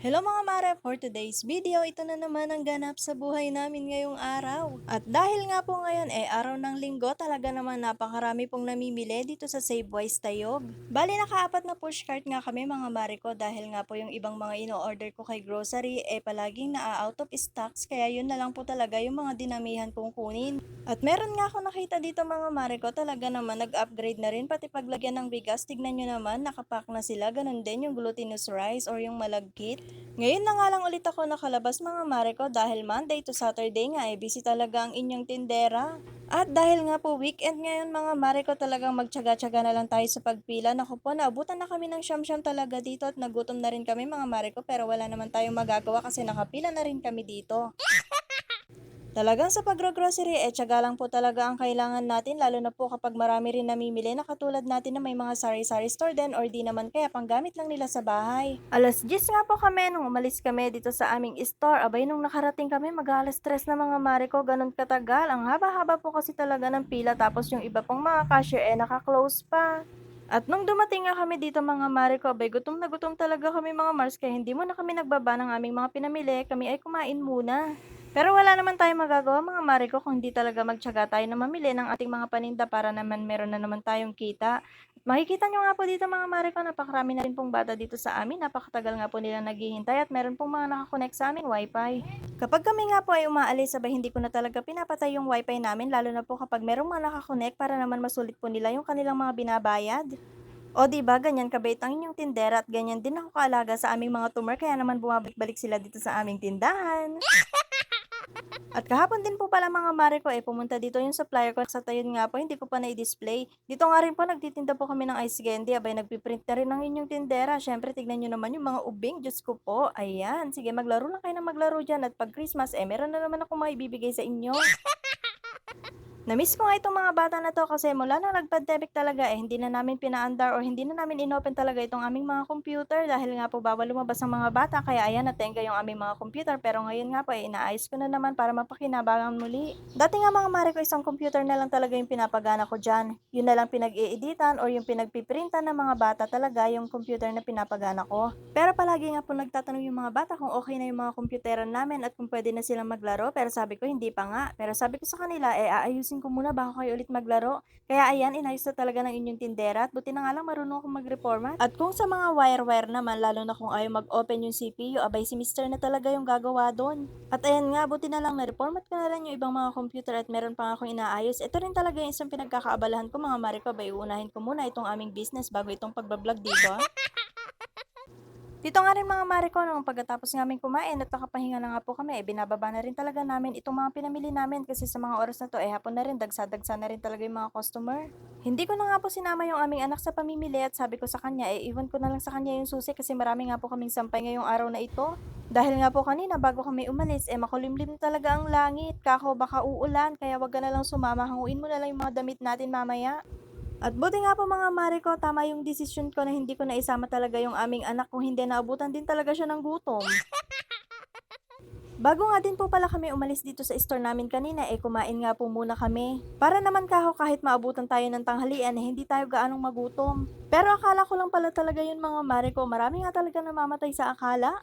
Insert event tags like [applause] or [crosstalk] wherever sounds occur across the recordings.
Hello mga mare, for today's video, ito na naman ang ganap sa buhay namin ngayong araw. At dahil nga po ngayon eh araw ng linggo, talaga naman napakarami pong namimili dito sa Savewise Tayog. Bali nakaapat na pushcart nga kami mga mare ko dahil nga po yung ibang mga ino-order ko kay grocery eh palaging na-out of stocks kaya yun na lang po talaga yung mga dinamihan kong kunin. At meron nga ako nakita dito mga mare ko talaga naman nag-upgrade na rin pati paglagyan ng bigas. Tignan nyo naman nakapack na sila ganun din yung glutinous rice or yung malagkit. Ngayon na nga lang ulit ako nakalabas mga mare ko dahil Monday to Saturday nga eh busy talaga ang inyong tindera. At dahil nga po weekend ngayon mga mare ko talagang magtyaga-tyaga na lang tayo sa pagpila. Naku po, naabutan na kami ng siyam-siyam talaga dito at nagutom na rin kami mga mare ko pero wala naman tayong magagawa kasi nakapila na rin kami dito. Talagang sa pagro-grocery, eh, tiyaga lang po talaga ang kailangan natin, lalo na po kapag marami rin namimili na katulad natin na may mga sari-sari store din or di naman kaya panggamit lang nila sa bahay. Alas 10 nga po kami nung umalis kami dito sa aming store. Abay, nung nakarating kami, mag-alas 3 na mga mare ko, ganun katagal. Ang haba-haba po kasi talaga ng pila, tapos yung iba pong mga cashier, eh, naka-close pa. At nung dumating nga kami dito mga mare ko, abay gutom na gutom talaga kami mga Mars kaya hindi mo na kami nagbaba ng aming mga pinamili, kami ay kumain muna. Pero wala naman tayong magagawa mga mare ko kung hindi talaga magtyaga tayo na mamili ng ating mga paninda para naman meron na naman tayong kita. Makikita nyo nga po dito mga mare ko, napakarami na rin pong bata dito sa amin. Napakatagal nga po nila naghihintay at meron pong mga nakakonect sa aming wifi. Kapag kami nga po ay umaalis, sabay hindi ko na talaga pinapatay yung wifi namin, lalo na po kapag merong mga nakakonect para naman masulit po nila yung kanilang mga binabayad. O di ba ganyan kabait ang inyong tindera at ganyan din ako kaalaga sa aming mga tumor kaya naman bumabalik-balik sila dito sa aming tindahan. [laughs] At kahapon din po pala mga mare ko eh pumunta dito yung supplier ko sa tayon nga po hindi ko pa na-display. Dito nga rin po nagtitinda po kami ng ice candy abay nagpiprint na rin ng inyong tindera. Syempre tignan nyo naman yung mga ubing. Diyos ko po. Ayan. Sige maglaro lang kayo na maglaro dyan at pag Christmas eh meron na naman ako maibibigay sa inyo. [laughs] Namiss ko nga itong mga bata na to kasi mula na nag-pandemic talaga eh, hindi na namin pinaandar or hindi na namin inopen talaga itong aming mga computer dahil nga po bawal lumabas ang mga bata kaya ayan natenga yung aming mga computer pero ngayon nga po eh, inaayos ko na naman para mapakinabangan muli. Dati nga mga mare ko isang computer na lang talaga yung pinapagana ko dyan. Yun na lang pinag-i-editan or yung pinagpiprintan ng mga bata talaga yung computer na pinapagana ko. Pero palagi nga po nagtatanong yung mga bata kung okay na yung mga computeran namin at kung pwede na silang maglaro pero sabi ko hindi pa nga. Pero sabi ko sa kanila eh aayusin ko muna bago kayo ulit maglaro. Kaya ayan, inayos na talaga ng inyong tindera at buti na nga lang marunong akong mag-reformat. At kung sa mga wire-wire naman, lalo na kung ayaw mag-open yung CPU, abay si Mr. na talaga yung gagawa doon. At ayan nga, buti na lang na-reformat ko na lang yung ibang mga computer at meron pa nga akong inaayos. Ito rin talaga yung isang pinagkakaabalahan ko mga Mariko, abay uunahin ko muna itong aming business bago itong pagbablog dito. Dito nga rin mga mare ko, nung pagkatapos namin kumain at nakapahinga na nga po kami, eh, binababa na rin talaga namin itong mga pinamili namin kasi sa mga oras na to, eh hapon na rin, dagsa-dagsa na rin talaga yung mga customer. Hindi ko na nga po sinama yung aming anak sa pamimili at sabi ko sa kanya, eh iwan ko na lang sa kanya yung susi kasi marami nga po kaming sampay ngayong araw na ito. Dahil nga po kanina bago kami umalis, eh makulimlim talaga ang langit, kako baka uulan, kaya wag ka na lang sumama, hanguin mo na lang yung mga damit natin mamaya. At buti nga po mga mare ko, tama yung desisyon ko na hindi ko na isama talaga yung aming anak kung hindi naabutan din talaga siya ng gutom. Bago nga din po pala kami umalis dito sa store namin kanina, eh kumain nga po muna kami. Para naman kaho kahit maabutan tayo ng tanghalian, eh hindi tayo gaanong magutom. Pero akala ko lang pala talaga yun mga mare ko, marami nga talaga namamatay sa akala.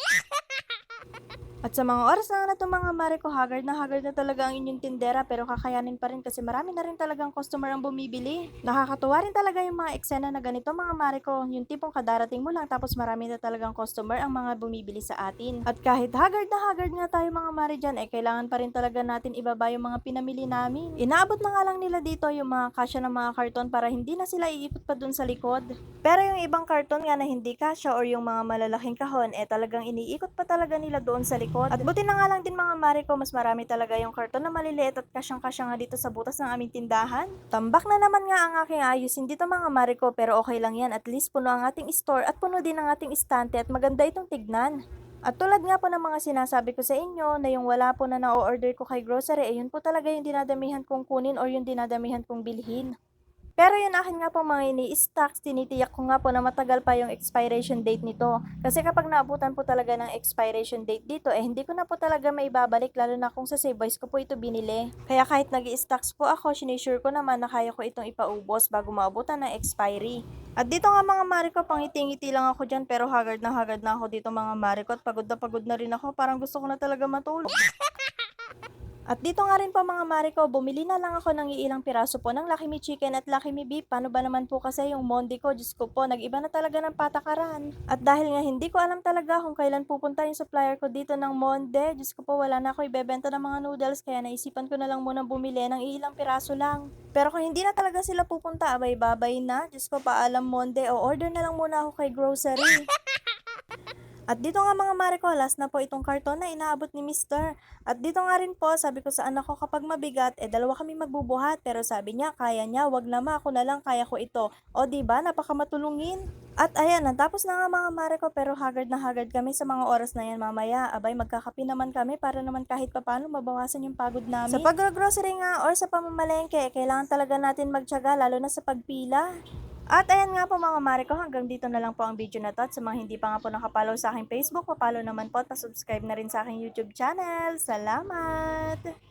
At sa mga oras na na itong mga mare ko, haggard na haggard na talaga ang inyong tindera pero kakayanin pa rin kasi marami na rin talagang customer ang bumibili. Nakakatuwa rin talaga yung mga eksena na ganito mga mare ko, yung tipong kadarating mo lang tapos marami na talagang customer ang mga bumibili sa atin. At kahit haggard na haggard nga tayo mga mare dyan, eh kailangan pa rin talaga natin ibaba yung mga pinamili namin. Inaabot na nga lang nila dito yung mga kasya ng mga karton para hindi na sila iikot pa dun sa likod. Pero yung ibang karton nga na hindi kasya or yung mga malalaking kahon, eh talagang iniikot pa talaga nila doon sa likod. At buti na nga lang din mga mare ko, mas marami talaga yung karton na maliliit at kasyang-kasya nga dito sa butas ng aming tindahan. Tambak na naman nga ang aking ayusin dito mga mare ko, pero okay lang yan. At least puno ang ating store at puno din ang ating istante at maganda itong tignan. At tulad nga po ng mga sinasabi ko sa inyo na yung wala po na na-order ko kay grocery, eh yun po talaga yung dinadamihan kong kunin or yung dinadamihan kong bilhin. Pero yun akin nga po mga ini-stocks, tinitiyak ko nga po na matagal pa yung expiration date nito. Kasi kapag naabutan po talaga ng expiration date dito, eh hindi ko na po talaga may babalik lalo na kung sa Save Boys ko po ito binili. Kaya kahit nag stocks po ako, sinisure ko naman na kaya ko itong ipaubos bago maabutan ng expiry. At dito nga mga Mariko, pangiti-ngiti lang ako dyan pero haggard na haggard na ako dito mga Mariko at pagod na pagod na rin ako. Parang gusto ko na talaga matulog. [laughs] At dito nga rin po mga Mariko, bumili na lang ako ng iilang piraso po ng Lucky Me Chicken at Lucky Me Beef. Paano ba naman po kasi yung Monday ko, Diyos ko po, nag-iba na talaga ng patakaran. At dahil nga hindi ko alam talaga kung kailan pupunta yung supplier ko dito ng Monday, Diyos ko po, wala na ako ibebenta ng mga noodles, kaya naisipan ko na lang muna bumili ng iilang piraso lang. Pero kung hindi na talaga sila pupunta, abay babay na. Diyos ko, paalam Monday, o order na lang muna ako kay grocery. [laughs] At dito nga mga Mariko, na po itong karton na inaabot ni Mister. At dito nga rin po, sabi ko sa anak ko kapag mabigat, eh dalawa kami magbubuhat. Pero sabi niya, kaya niya, wag na ma, ako na lang, kaya ko ito. O ba napaka matulungin. At ayan, natapos na nga mga Mariko, pero haggard na haggard kami sa mga oras na yan mamaya. Abay, magkakapi naman kami para naman kahit papano mabawasan yung pagod namin. Sa pag-grocery nga or sa pamamalengke, kailangan talaga natin magtyaga, lalo na sa pagpila. At ayan nga po mga Mariko, hanggang dito na lang po ang video na to. At sa mga hindi pa nga po nakapollow sa aking Facebook, papalo naman po at pasubscribe na rin sa aking YouTube channel. Salamat!